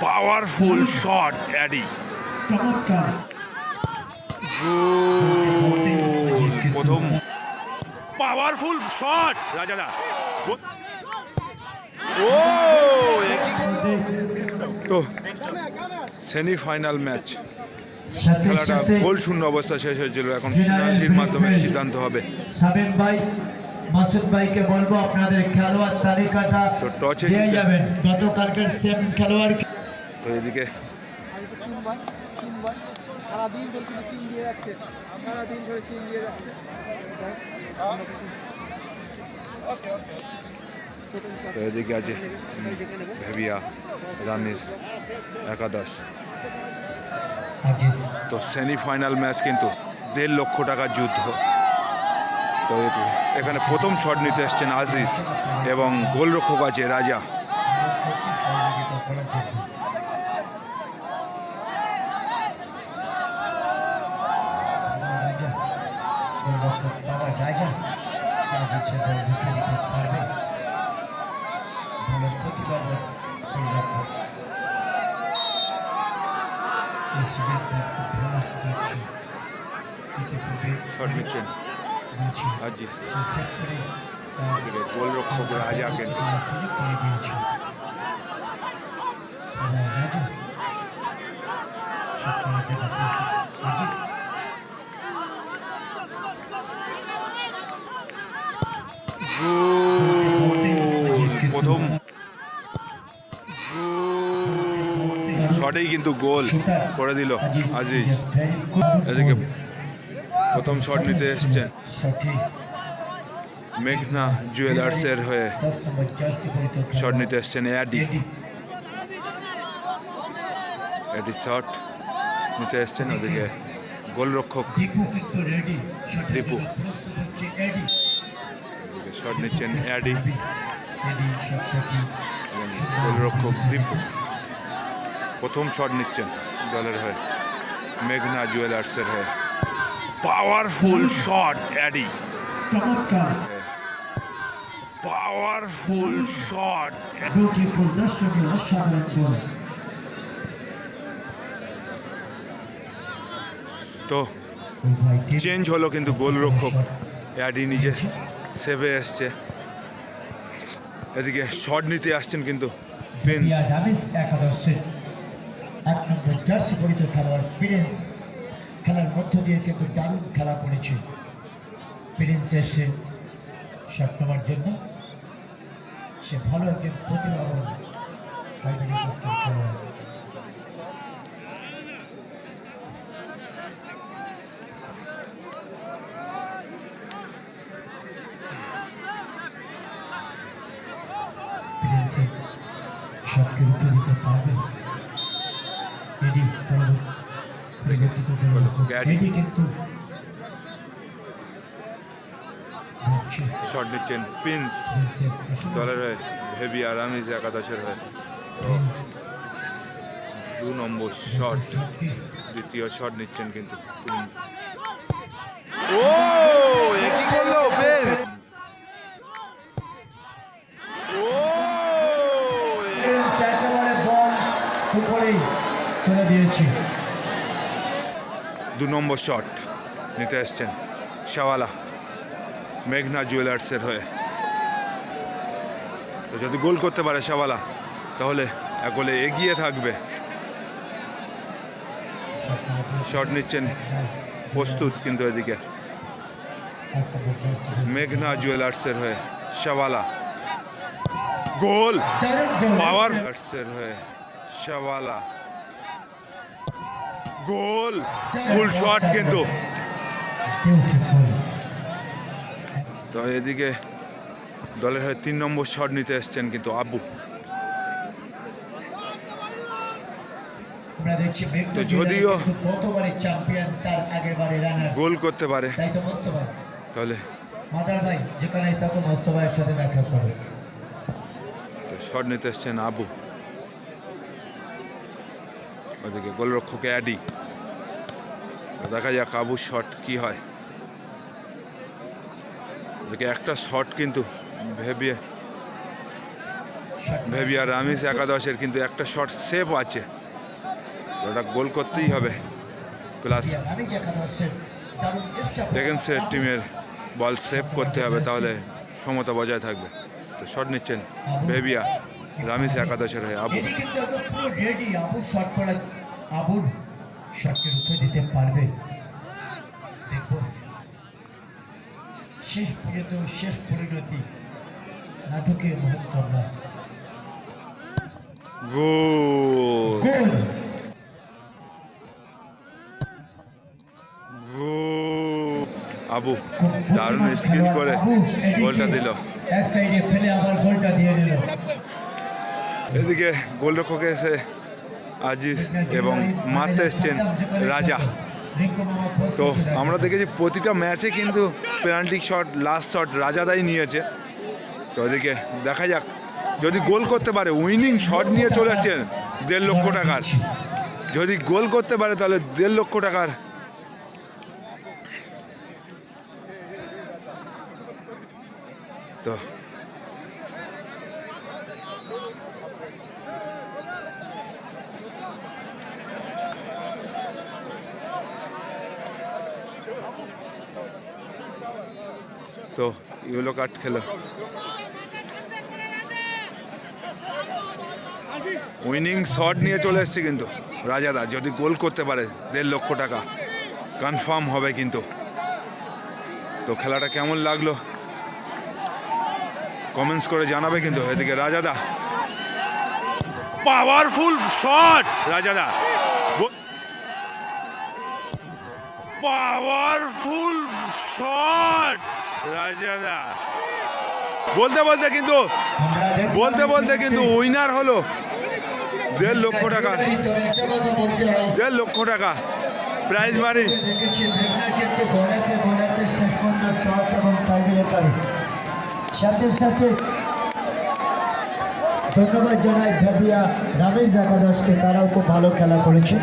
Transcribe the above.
Powerful shot অ্যাডি প্রথম powerful shot রাজাদা। ও- তো সেমিফাইনাল ম্যাচ খেলাটা গোল শূন্য অবস্থা শেষ হয়েছিল। এখন পেনাল্টির মাধ্যমে সিদ্ধান্ত হবে। সাবিন ভাই মাসুদ ভাইকে বলব আপনাদের খেলোয়াড় তালিকাটা তো জিতে- যাবেন। গতকালকের সেম খেলোয়াড় তো এদিকে সারাদিন ধরে শুধু দিয়ে যাচ্ছে। সারাদিন ধরে দিয়ে যাচ্ছে। তো এদিকে আছে ভেবিয়া রামিস একাদশ। তো সেমিফাইনাল ম্যাচ কিন্তু দেড় লক্ষ টাকার যুদ্ধ। তো এখানে প্রথম শট নিতে এসছেন আজিজ এবং গোলরক্ষক আছে রাজা। ইতিপূর্বে শট নিচ্ছেন রয়েছে আজিজ সে সেট করে তার এদিকে গোলরক্ষক রাজা কিন্তু করে দিয়েছে শটেই কিন্তু গোল করে দিল আজিজ। এদিকে প্রথম শট নিতে এসছেন মেঘনা জুয়েলার্সের হয়ে শট নিতে এসছেন এডি। এডি শট নিতে এসছেন ওদিকে গোলরক্ষক দীপু। শট নিচ্ছেন এডি। গোলরক্ষক দীপু। প্রথম শট নিচ্ছেন দলের হয়ে। মেঘনা জুয়েলার্সের হয়ে। পাওয়ারফুল শট অ্যাডি পাওয়ারফুল শট অসাধারণ গোল। তো চেঞ্জ হলো কিন্তু গোলরক্ষক। অ্যাডি নিজে সেভে এসছে। এদিকে শট নিতে আসছেন কিন্তু একাদশের এক নম্বর জার্সি পরিত খেলোয়াড় প্রিন্স খেলার মধ্য দিয়ে কিন্তু দারুণ খেলা করেছে। প্রিন্স এসে শট নেওয়ার জন্য সে ভালো একজন প্রতিভাবান শটকে রুখে দিতে পারবে। গোলরক্ষক এডি কিন্তু শট নিচ্ছেন প্রিন্স দলের হয়ে হেভি আরামিজ একাদশের হয়ে দু নম্বর শট দ্বিতীয় শট নিচ্ছেন কিন্তু ও একই করল বেশ ও একেবারে বল উপরেই করে দিয়েছে। দু নম্বর শট নিতে এসছেন শাওয়ালা মেঘনা জুয়েলার্সের হয়ে। তো যদি গোল করতে পারে শাওয়ালা তাহলে এক গোলে এগিয়ে থাকবে। শট নিচ্ছেন প্রস্তুত কিন্তু এদিকে। মেঘনা জুয়েলার্সের হয়ে শাওয়ালা। গোল! পাওয়ার হয়ে শাওয়ালা। গোল। ফুল শট কিন্তু। তো এদিকে দলের হয়ে তিন নম্বর শট নিতে এসছেন কিন্তু আবু দেখছি তো যদিও- গোল করতে পারে। তাহলে শট নিতে এসছেন আবু ওদিকে গোলরক্ষক অ্যাডি। দেখা যাক আবুর শট কি হয়। ওদিকে একটা শট কিন্তু ভেবে শট ভেবিয়া রামিস একাদশের কিন্তু একটা শট সেফ আছে। ওটা গোল করতেই হবে। প্লাস সেকেন্ড টিমের বল সেভ করতে হবে, তাহলে সমতা বজায় থাকবে। তো শট নিচ্ছেন ভেবিয়া রামিস একাদশের হয়ে আবু। আবুর শটকে রুখে দিতে পারবে। দেখব। শেষ পর্যন্ত শেষ পরিণতি। গোল। গোল। আবু দারুণ স্কিল করে গোলটা দিল। এক সাইডে ফেলে আবার গোলটা দিয়ে দিল। এদিকে গোলরক্ষকে এসে আজিজ এবং মারতে এসছেন রাজা। তো আমরা দেখেছি প্রতিটা ম্যাচে কিন্তু পেনাল্টি শট লাস্ট শট রাজাদাই নিয়েছে। তো ওদিকে দেখা যাক, যদি গোল করতে পারে উইনিং শট নিয়ে চলে আসছেন দেড় লক্ষ টাকার। যদি গোল করতে পারে, তাহলে দেড় লক্ষ টাকার। তো তো ইয়েলো কার্ড খেলো। উইনিং শট নিয়ে চলে এসছে কিন্তু রাজাদা যদি গোল করতে পারে দেড় লক্ষ টাকা। কনফার্ম হবে কিন্তু। তো খেলাটা কেমন লাগল? কমেন্টস করে জানাবে কিন্তু এদিকে রাজাদা। পাওয়ারফুল শট রাজাদা। পাওয়ারফুল শট, রাজাদা। বলতে বলতে কিন্তু, বলতে বলতে কিন্তু উইনার হলো দেড় লক্ষ টাকা। দেড় লক্ষ টাকা প্রাইজ মানি সাথে সাথে ধন্যবাদ জানাই ভাবিয়া রামেশ একাদশকে, তারাও খুব ভালো খেলা করেছে।